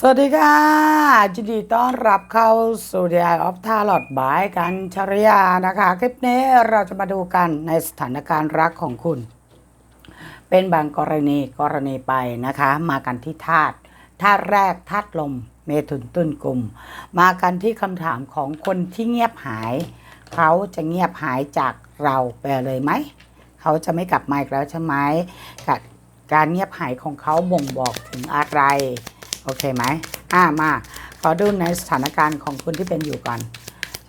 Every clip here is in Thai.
สวัสดีค่ะยินดีต้อนรับเข้าสู่ The Eye of Tarot บายกันชรยานะคะ คลิปนี้เราจะมาดูกันในสถานการณ์รักของคุณ เป็นบางกรณีกรณีไปนะคะ มากันที่ธาตุธาตุแรกธาตุลม เมถุนตุนกลุ่ม มากันที่คำถามของคนที่เงียบหาย เขาจะเงียบหายจากเราไปเลยไหม เขาจะไม่กลับมาอีกแล้วใช่ไหมการเงียบหายของเขาบ่งบอกถึงอะไร โอเคไหมอ่ามาขอดูในสถานการณ์ของคุณที่เป็นอยู่ก่อน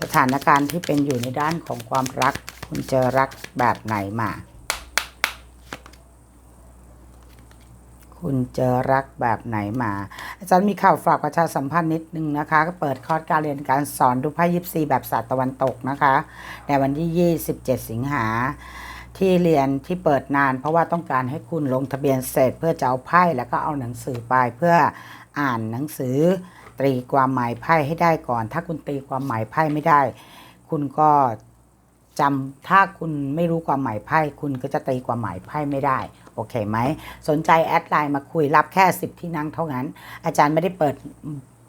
สถานการณ์ที่เป็นอยู่ในด้านของความรัก คุณเจอรักแบบไหนมา คุณเจอรักแบบไหนมา อาจารย์มีข่าวฝากประชาสัมพันธ์นิดนึงนะคะ ก็เปิดคอร์สการเรียนการสอนดูไพ่ยิปซีแบบศาสตร์ตะวันตกนะคะ ในวันที่ 27 สิงหาที่เรียนที่เปิดนานเพราะว่าต้องการให้คุณลงทะเบียนเสร็จ เพื่อจะเอาไพ่แล้วก็เอาหนังสือไปเพื่อ อ่านหนังสือ ตรีความหมายไพ่ให้ได้ก่อน ถ้าคุณตีความหมายไพ่ไม่ได้ คุณก็จำถ้าคุณไม่รู้ความหมายไพ่คุณก็จะตีความหมายไพ่ไม่ได้ โอเคไหม สนใจแอดไลน์มาคุยรับแค่ 10 ที่นั่งเท่านั้น อาจารย์ไม่ได้เปิด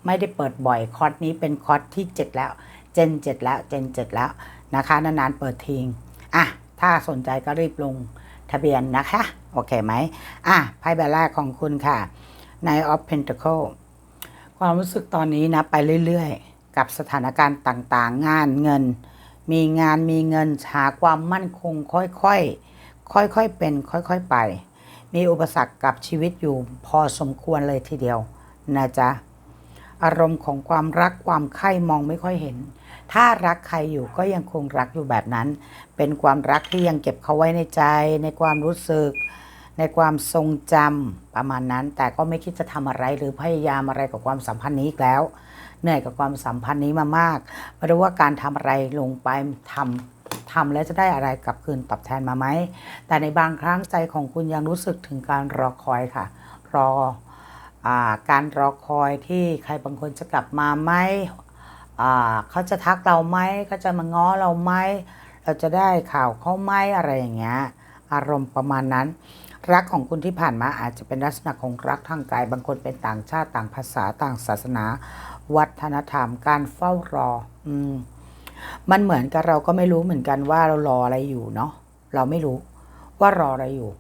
ไม่ได้เปิดบ่อยคอร์สนี้เป็นคอร์สที่ 7 แล้ว เจน 7 แล้วเจน 7 แล้วนะคะ นานๆเปิดทิ้งอะถ้าสนใจก็รีบลงทะเบียนนะคะ โอเคไหมอะไพ่ใบแรกของคุณค่ะ Nine of Pentacle ความรู้สึกตอนนี้นะไปเรื่อยๆ กับสถานการณ์ต่างๆ งานเงิน มีงานมีเงินหาความมั่นคงค่อยๆ ค่อยๆเป็น ค่อยๆไป มีอุปสรรคกับชีวิตอยู่พอสมควรเลยทีเดียวนะจ๊ะอารมณ์ของความรักความใคร่มองไม่ค่อยเห็น ถ้ารักใครอยู่ก็ยังคงรักอยู่แบบนั้น เป็นความรักที่ยังเก็บเขาไว้ในใจในความรู้สึก ในความทรงจำประมาณนั้น แต่ก็ไม่คิดจะทำอะไรหรือพยายามอะไรกับความสัมพันธ์นี้อีกแล้ว เหนื่อยกับความสัมพันธ์นี้มามาก ไม่รู้ว่าการทำอะไรลงไปทำทำแล้วจะได้อะไรกลับคืนตอบแทนมาไหม แต่ในบางครั้งใจของคุณยังรู้สึกถึงการรอคอยค่ะ รออการรอคอยที่ใครบางคนจะกลับมาไหมเขาจะทักเราไหมเขาจะมาง้อเราไหมเราจะได้ข่าวเขาไหมอะไรอย่างเงี้ยอารมณ์ประมาณนั้น รักของคุณที่ผ่านมาอาจจะเป็นลักษณะของรักทางกาย บางคนเป็นต่างชาติต่างภาษาต่างศาสนา วัฒนธรรม การเฝ้ารอ อืม มันเหมือนกับเราก็ไม่รู้เหมือนกันว่าเรารออะไรอยู่เนาะเราไม่รู้ว่ารออะไรอยู่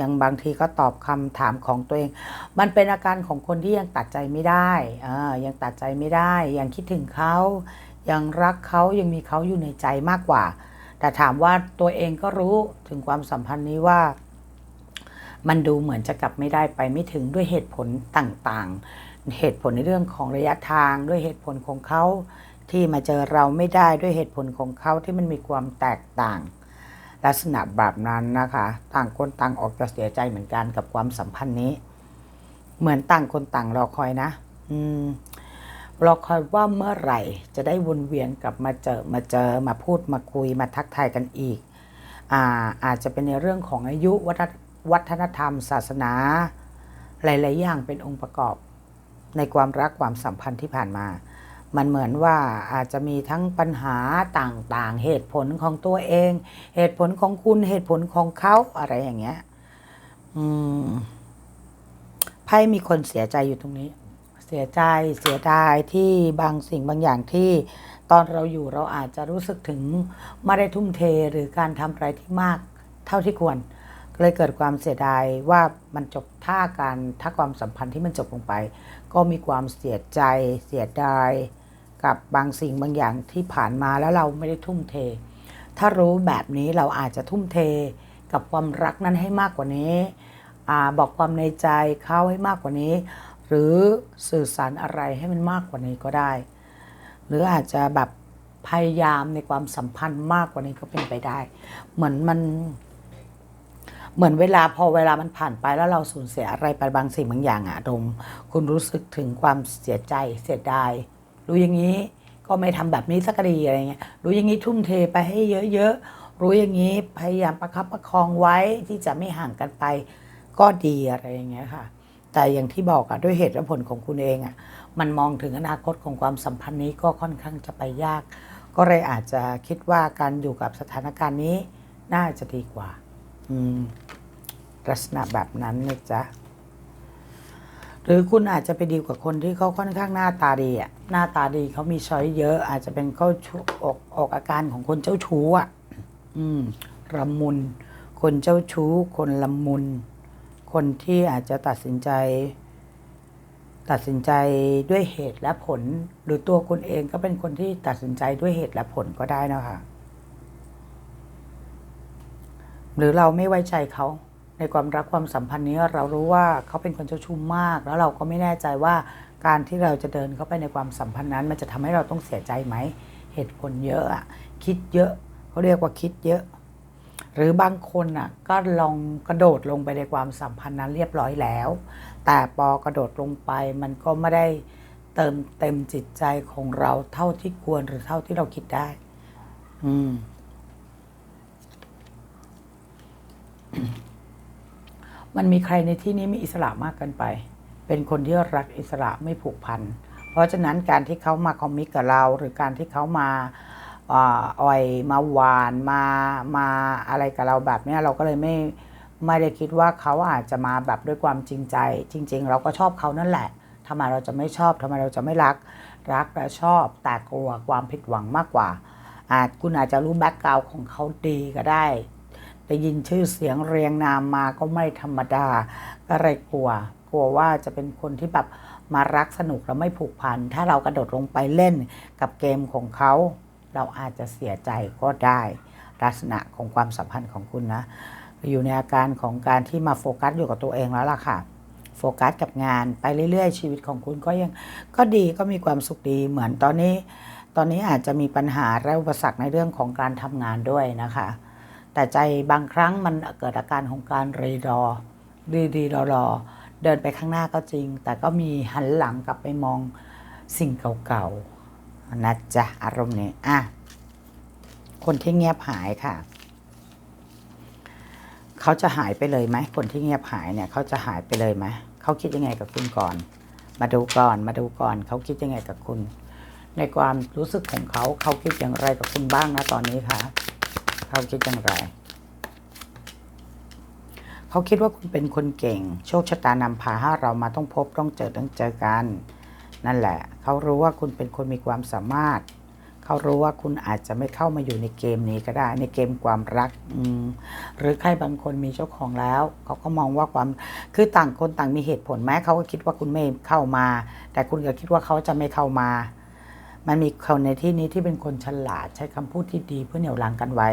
ยังบางทีก็ตอบคำถามของตัวเอง มันเป็นอาการของคนที่ยังตัดใจไม่ได้อ่ายังตัดใจไม่ได้ ยังคิดถึงเขา ยังรักเขา ยังมีเขาอยู่ในใจมากกว่า แต่ถามว่าตัวเองก็รู้ถึงความสัมพันธ์นี้ว่า มันดูเหมือนจะกลับไม่ได้ไปไม่ถึงด้วยเหตุผลต่างๆ เหตุผลในเรื่องของระยะทางด้วยเหตุผลของเขาที่มาเจอเราไม่ได้ด้วยเหตุผลของเขาที่มันมีความแตกต่าง ลักษณะแบบนั้นนะคะ ต่างคนต่างออกจะเสียใจเหมือนกันกับความสัมพันธ์นี้ เหมือนต่างคนต่างรอคอยนะ อืมรอคอยว่าเมื่อไหร่จะได้วนเวียนกลับมาเจอมาเจอมาพูดมาคุยมาทักทายกันอีกอ่าอาจจะเป็นในเรื่องของอายุวัฒน วัฒนธรรม ศาสนา หลาย ๆ อย่างเป็นองค์ประกอบ ในความรักความสัมพันธ์ที่ผ่านมา มันเหมือนว่าอาจจะมีทั้งปัญหาต่าง ๆ เหตุผลของตัวเอง เหตุผลของคุณเหตุผลของเขาอะไรอย่างเงี้ยอืมไพ่มีคนเสียใจอยู่ตรงนี้ เสียใจเสียดายที่บางสิ่งบางอย่างที่ตอนเราอยู่เราอาจจะรู้สึกถึงไม่ได้ทุ่มเทหรือการทำอะไรที่มากเท่าที่ควร เลยเกิดความเสียดายว่ามันจบท่าการถ้าความสัมพันธ์ที่มันจบลงไป ก็มีความเสียใจเสียดายกับบางสิ่งบางอย่างที่ผ่านมาแล้วเราไม่ได้ทุ่มเท ถ้ารู้แบบนี้เราอาจจะทุ่มเทกับความรักนั้นให้มากกว่านี้อบอกความในใจเข้าให้มากกว่านี้ หรือสื่อสารอะไรให้มันมากกว่านี้ก็ได้ หรืออาจจะแบบพยายามในความสัมพันธ์มากกว่านี้ก็เป็นไปได้ เหมือนมัน เหมือนเวลาพอเวลามันผ่านไปแล้วเราสูญเสียอะไรไปบางสิ่งบางอย่างอะดม คุณรู้สึกถึงความเสียใจเสียดายรู้อย่างนี้ก็ไม่ทำแบบนี้สักทีอะไรเงี้ยรู้อย่างนี้ทุ่มเทไปให้เยอะๆรู้อย่างนี้พยายามประคับประคองไว้ที่จะไม่ห่างกันไปก็ดีอะไรอย่างเงี้ยค่ะ แต่อย่างที่บอกอะด้วยเหตุและผลของคุณเองอะมันมองถึงอนาคตของความสัมพันธ์นี้ก็ค่อนข้างจะไปยาก ก็เลยอาจจะคิดว่าการอยู่กับสถานการณ์นี้น่าจะดีกว่า อืม ลักษณะแบบนั้นนะจ๊ะหรือคุณอาจจะไปดีลกับคนที่เขาค่อนข้างหน้าตาดีอะหน้าตาดีเขามีช้อยเยอะ อาจจะเป็นเขาออกออกอาการของคนเจ้าชู้อะ อืมละมุน คนเจ้าชู้ คนละมุน คนที่อาจจะตัดสินใจ ตัดสินใจด้วยเหตุและผล หรือตัวคุณเองก็เป็นคนที่ตัดสินใจด้วยเหตุและผลก็ได้นะคะหรือเราไม่ไว้ใจเขา ความรักความสัมพันธ์นี้เรารู้ว่าเขาเป็นคนเจ้าชู้มาก แล้วเราก็ไม่แน่ใจว่าการที่เราจะเดินเข้าไปในความสัมพันธ์นั้น มันจะทำให้เราต้องเสียใจไหมเหตุผลเยอะอะคิดเยอะเขาเรียกว่าคิดเยอะ หรือบางคนอะก็ลองกระโดดลงไปในความสัมพันธ์นั้นเรียบร้อยแล้ว แต่ปอกระโดดลงไปมันก็ไม่ได้เติมเต็มจิตใจของเราเท่าที่ควรหรือเท่าที่เราคิดได้ อืม มันมีใครในที่นี้มีอิสระมากเกินไป เป็นคนที่รักอิสระไม่ผูกพัน เพราะฉะนั้นการที่เขามาคอมมิตกับเรา หรือการที่เขามาอาอ่อยมาหวานมามาอะไรกับเราแบบนี้เราก็เลยไม่ไม่ได้คิดว่าเขาอาจจะมาแบบด้วยความจริงใจ จริง ๆ เราก็ชอบเขานั่นแหละทำไมเราจะไม่ชอบทำไมเราจะไม่รัก รักและชอบแต่กลัวความผิดหวังมากกว่าอาจคุณอาจจะรู้แบ็กกราวของเขาดีก็ได้ ได้ยินชื่อเสียงเรียงนามมาก็ไม่ธรรมดา ก็เลยกลัว กลัวว่าจะเป็นคนที่แบบมารักสนุกแล้วไม่ผูกพัน ถ้าเรากระโดดลงไปเล่นกับเกมของเขา เราอาจจะเสียใจก็ได้ ลักษณะของความสัมพันธ์ของคุณนะ อยู่ในอาการของการที่มาโฟกัสอยู่กับตัวเองแล้วล่ะค่ะโฟกัสกับงานไปเรื่อย ๆ ชีวิตของคุณก็ยังก็ดีก็มีความสุขดีเหมือนตอนนี้ ตอนนี้อาจจะมีปัญหาและอุปสรรคในเรื่องของการทำงานด้วยนะคะ แต่ใจบางครั้งมันเกิดอาการของการรีรอรีรีรอรอเดินไปข้างหน้าก็จริง แต่ก็มีหันหลังกลับไปมองสิ่งเก่าๆนะจ๊ะอารมณ์นี้อะคนที่เงียบหายค่ะ เขาจะหายไปเลยไหมคนที่เงียบหายเนี่ย เขาจะหายไปเลยไหมเขาคิดยังไงกับคุณก่อน มาดูก่อนมาดูก่อนเขาคิดยังไงกับคุณ ในความรู้สึกของเขาเขาคิดอย่างไรกับคุณบ้างนะตอนนี้คะ เขาคิดอย่างไร เขาคิดว่าคุณเป็นคนเก่ง โชคชะตานำพาให้เรามาต้องพบต้องเจอต้องเจอกัน นั่นแหละ เขารู้ว่าคุณเป็นคนมีความสามารถ เขารู้ว่าคุณอาจจะไม่เข้ามาอยู่ในเกมนี้ก็ได้ ในเกมความรักหรือใครบางคนมีเจ้าของแล้ว เขาก็มองว่าความคือต่างคนต่างมีเหตุผลแม้เขาก็คิดว่าคุณไม่เข้ามา แต่คุณก็คิดว่าเขาจะไม่เข้ามามันมีคนในที่นี้ที่เป็นคนฉลาดใช้คำพูดที่ดีเพื่อเหนี่ยวรังกันไว้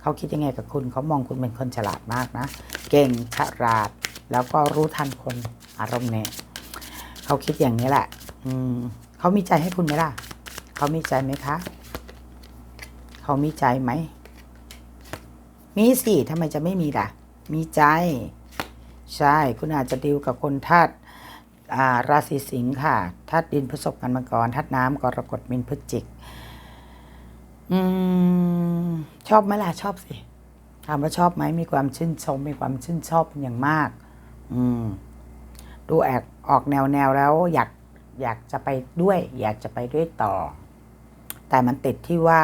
เขาคิดยังไงกับคุณเขามองคุณเป็นคนฉลาดมากนะ เก่งฉลาด แล้วก็รู้ทันคนอารมณ์เนี่ยเขาคิดอย่างนี้แหละ อืมเขามีใจให้คุณไหมล่ะเขามีใจไหมคะเขามีใจไหมมีสิทำไมจะไม่มีล่ะ มีใจ ใช่ คุณอาจจะดิวกับคนธาตุอ่าราศีสิงค์ค่ะธาตุดินพฤษภกันมังกรธาตุน้ำกรกฎมินพฤศจิก อืมชอบไหมล่ะชอบสิถามว่าชอบไหมมีความชื่นชม มีความชื่นชอบเป็นอย่างมาก อืม ดูแอกออกแนวแนวแล้ว อยากอยากจะไปด้วย อยากจะไปด้วยต่อ แต่มันติดที่ว่า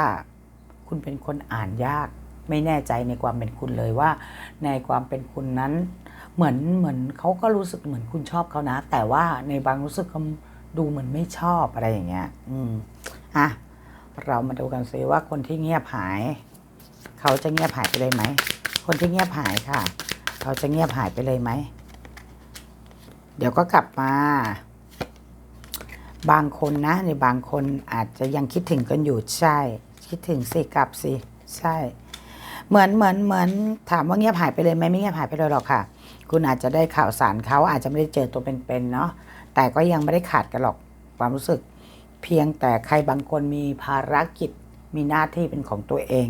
คุณเป็นคนอ่านยาก ไม่แน่ใจในความเป็นคุณเลยว่า ในความเป็นคุณนั้น เหมือนเหมือนเขาก็รู้สึกเหมือนคุณชอบเขานะ แต่ว่าในบางรู้สึกก็ดูเหมือนไม่ชอบอะไรอย่างเงี้ย อืมอะ เรามาดูกันซิว่าคนที่เงียบหาย เขาจะเงียบหายไปเลยไหม คนที่เงียบหายค่ะ เขาจะเงียบหายไปเลยไหม เดี๋ยวก็กลับมา บางคนนะในบางคนอาจจะยังคิดถึงกันอยู่ใช่ คิดถึงสิกลับสิใช่ เหมือนเหมือนเหมือนถามว่าเงียบหายไปเลยไหมไม่เงียบหายไปเลยหรอกค่ะ คุณอาจจะได้ข่าวสารเขาอาจจะไม่ได้เจอตัวเป็นๆเนาะแต่ก็ยังไม่ได้ขาดกันหรอกความรู้สึก เพียงแต่ใครบางคนมีภารกิจมีหน้าที่เป็นของตัวเอง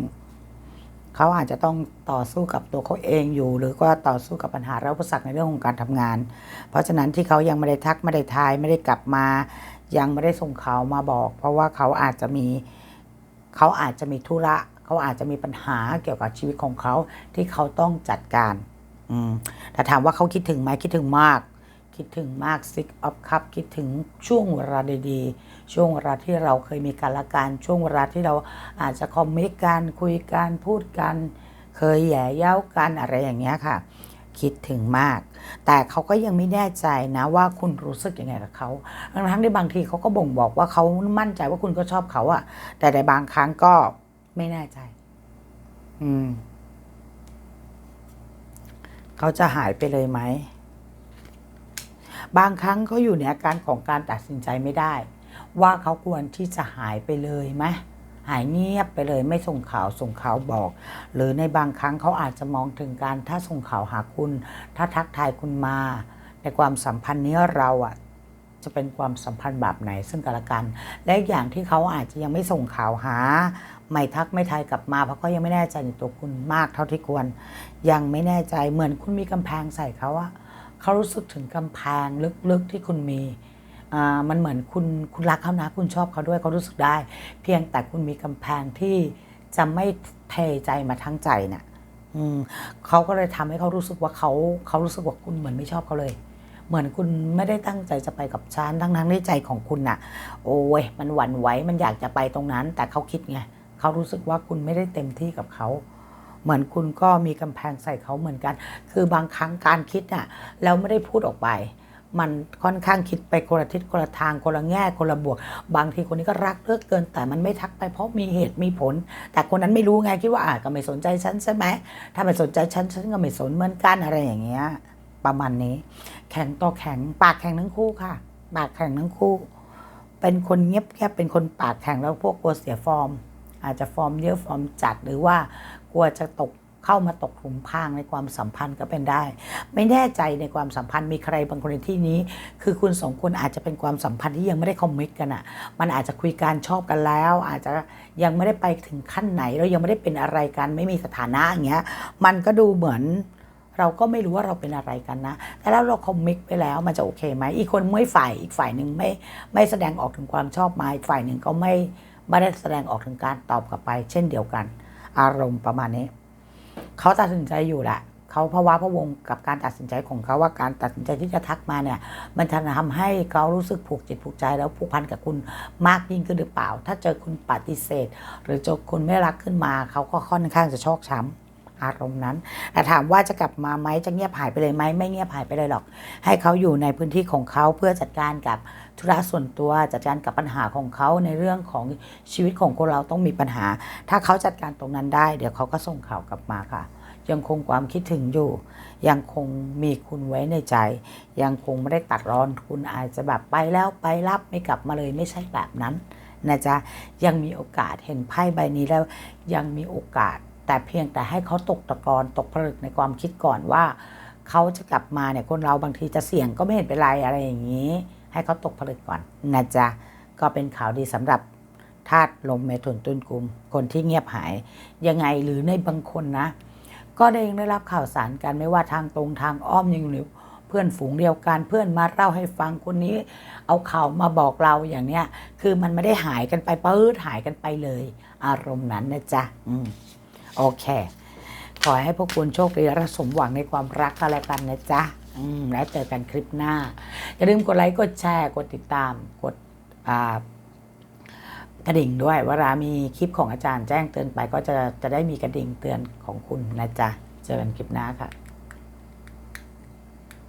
เขาอาจจะต้องต่อสู้กับตัวเขาเองอยู่ หรือว่าต่อสู้กับปัญหาและอุปสรรคในเรื่องของการทำงาน เพราะฉะนั้นที่เขายังไม่ได้ทักไม่ได้ทายไม่ได้กลับมา ยังไม่ได้ส่งข่าวมาบอก เพราะว่าเขาอาจจะมีเขาอาจจะมีธุระเขาอาจจะมีปัญหาเกี่ยวกับชีวิตของเขาที่เขาต้องจัดการอืมแต่ถามว่าเขาคิดถึงไหมคิดถึงมาก คิดถึงมากซิกออฟคัพคิดถึงช่วงเวลาดีๆ ช่วงเวลาที่เราเคยมีการละกันช่วงเวลาที่เราอาจจะคอมเมนต์กันคุยกันพูดกัน เคยแย่เย้ากันอะไรอย่างเงี้ยค่ะ คิดถึงมาก แต่เขาก็ยังไม่แน่ใจนะว่าคุณรู้สึกยังไงกับเขาทั้งๆที่บางทีเขาก็บ่งบอกว่าเขามั่นใจว่าคุณก็ชอบเขาอะแต่ในบางครั้งก็ไม่แน่ใจ อืมเขาจะหายไปเลยไหม บางครั้งเขาอยู่ในอาการของการตัดสินใจไม่ได้ ว่าเขาควรที่จะหายไปเลยไหมหายเงียบไปเลยไม่ส่งข่าวส่งข่าวบอก หรือในบางครั้งเขาอาจจะมองถึงการถ้าส่งข่าวหาคุณ ถ้าทักทายคุณมา ในความสัมพันธ์นี้เราอะจะเป็นความสัมพันธ์แบบไหนซึ่งกันและกัน และอย่างที่เขาอาจจะยังไม่ส่งข่าวหา ไม่ทักไม่ทายกลับมาเพราะเขายังไม่แน่ใจในตัวคุณมากเท่าที่ควร ยังไม่แน่ใจเหมือนคุณมีกำแพงใส่เขาอะเขารู้สึกถึงกำแพงลึกๆที่คุณมี มันเหมือนคุณคุณรักเขานะ คุณชอบเขาด้วยเขารู้สึกได้ เพียงแต่คุณมีกำแพงที่จะไม่เทใจมาทั้งใจเนี่ยเขาก็เลยทำให้เขารู้สึกว่าเขาเขารู้สึกว่าคุณเหมือนไม่ชอบเขาเลย เหมือนคุณไม่ได้ตั้งใจจะไปกับฉันทั้งนั้นในใจของคุณน่ะ โอ้ยมันหวั่นไหวมันอยากจะไปตรงนั้น แต่เขาคิดไงเขารู้สึกว่าคุณไม่ได้เต็มที่กับเขาเหมือนคุณก็มีกำแพงใส่เขาเหมือนกัน คือบางครั้งการคิดน่ะแล้วไม่ได้พูดออกไป มันค่อนข้างคิดไปคนละทิศคนละทางคนละแง่คนละบวก บางทีคนนี้ก็รักเลือกเกิน แต่มันไม่ทักไปเพราะมีเหตุมีผล แต่คนนั้นไม่รู้ไงคิดว่าอ่าก็ไม่สนใจฉันใช่ไหมถ้าไม่สนใจฉันฉันก็ไม่สนเหมือนกันอะไรอย่างเงี้ยประมาณนี้ แข็งต่อแข็งปากแข็งทั้งคู่ค่ะ ปากแข็งทั้งคู่ เป็นคนเงียบแค่เป็นคนปากแข็งแล้วพวกกลัวเสียฟอร์ม อาจจะฟอร์มเยอะฟอร์มจัดหรือว่ากลัวจะตก เข้ามาตกหลุมพรางในความสัมพันธ์ก็เป็นได้ ไม่แน่ใจในความสัมพันธ์มีใครบางคนในที่นี้ คือคุณสองคนอาจจะเป็นความสัมพันธ์ที่ยังไม่ได้คอมมิตกันอะ มันอาจจะคุยกันชอบกันแล้ว อาจจะยังไม่ได้ไปถึงขั้นไหนแล้วยังไม่ได้เป็นอะไรกันไม่มีสถานะอย่างเงี้ยมันก็ดูเหมือนเราก็ไม่รู้ว่าเราเป็นอะไรกันนะ แต่แล้วเราคอมมิตไปแล้วมันจะโอเคไหม อีกคนไม่ฝ่าย อีกฝ่ายหนึ่งไม่ไม่แสดงออกถึงความชอบมาอีกฝ่ายหนึ่งก็ไม่ไม่ได้แสดงออกถึงการตอบกลับไป เช่นเดียวกัน อารมณ์ประมาณนี้ เขาตัดสินใจอยู่แหละเขาภาวะพะวงกับการตัดสินใจของเขาว่าการตัดสินใจที่จะทักมาเนี่ย มันจะทำให้เขารู้สึกผูกจิตผูกใจแล้วผูกพันกับคุณมากยิ่งขึ้นหรือเปล่า ถ้าเจอคุณปฏิเสธ หรือเจอคุณไม่รักขึ้นมา เขาก็ค่อนข้างจะชอกช้ำอารมณ์นั้น แต่ถามว่าจะกลับมาไหมจะเงียบหายไปเลยไหมไม่เงียบหายไปเลยหรอก ให้เขาอยู่ในพื้นที่ของเขาเพื่อจัดการกับ ธุระส่วนตัวจัดการกับปัญหาของเขาในเรื่องของชีวิตของคนเราต้องมีปัญหา ถ้าเขาจัดการตรงนั้นได้ เดี๋ยวเขาก็ส่งข่าวกลับมาค่ะ ยังคงความคิดถึงอยู่ ยังคงมีคุณไว้ในใจ ยังคงไม่ได้ตัดรอนคุณอาจจะแบบไปแล้วไปรับไม่กลับมาเลยไม่ใช่แบบนั้นนะจ๊ะยังมีโอกาสเห็นไพ่ใบนี้แล้วยังมีโอกาส แต่เพียงแต่ให้เขาตกตะกอนตกผลึกในความคิดก่อนว่า เขาจะกลับมาเนี่ยคนเราบางทีจะเสี่ยงก็ไม่เห็นเป็นไรอะไรอย่างนี้ ให้เขาตกผลึกก่อนนะจ๊ะก็เป็นข่าวดีสำหรับธาตุลมเมถุนตุนกุม คนที่เงียบหาย ยังไงหรือในบางคนนะ ก็ได้ยังได้รับข่าวสารกันไม่ว่าทางตรงทางอ้อมยังอยู่เพื่อนฝูงเดียวกันเพื่อนมาเล่าให้ฟังคนนี้ เอาข่าวมาบอกเราอย่างเนี้ย คือมันไม่ได้หายกันไปปื๊ดหายกันไปเลย อารมณ์นั้นนะจ๊ะอืมโอเค ขอให้พวกคุณโชคดีและสมหวังในความรักกันแล้วกันนะจ๊ะ แล้วเจอกันคลิปหน้า อย่าลืมกดไลค์ กดแชร์ กดติดตาม กดกระดิ่งด้วยเวลามีคลิปของอาจารย์แจ้งเตือนไปก็จะจะได้มีกระดิ่งเตือนของคุณนะจ๊ะ เจอกันคลิปหน้าค่ะ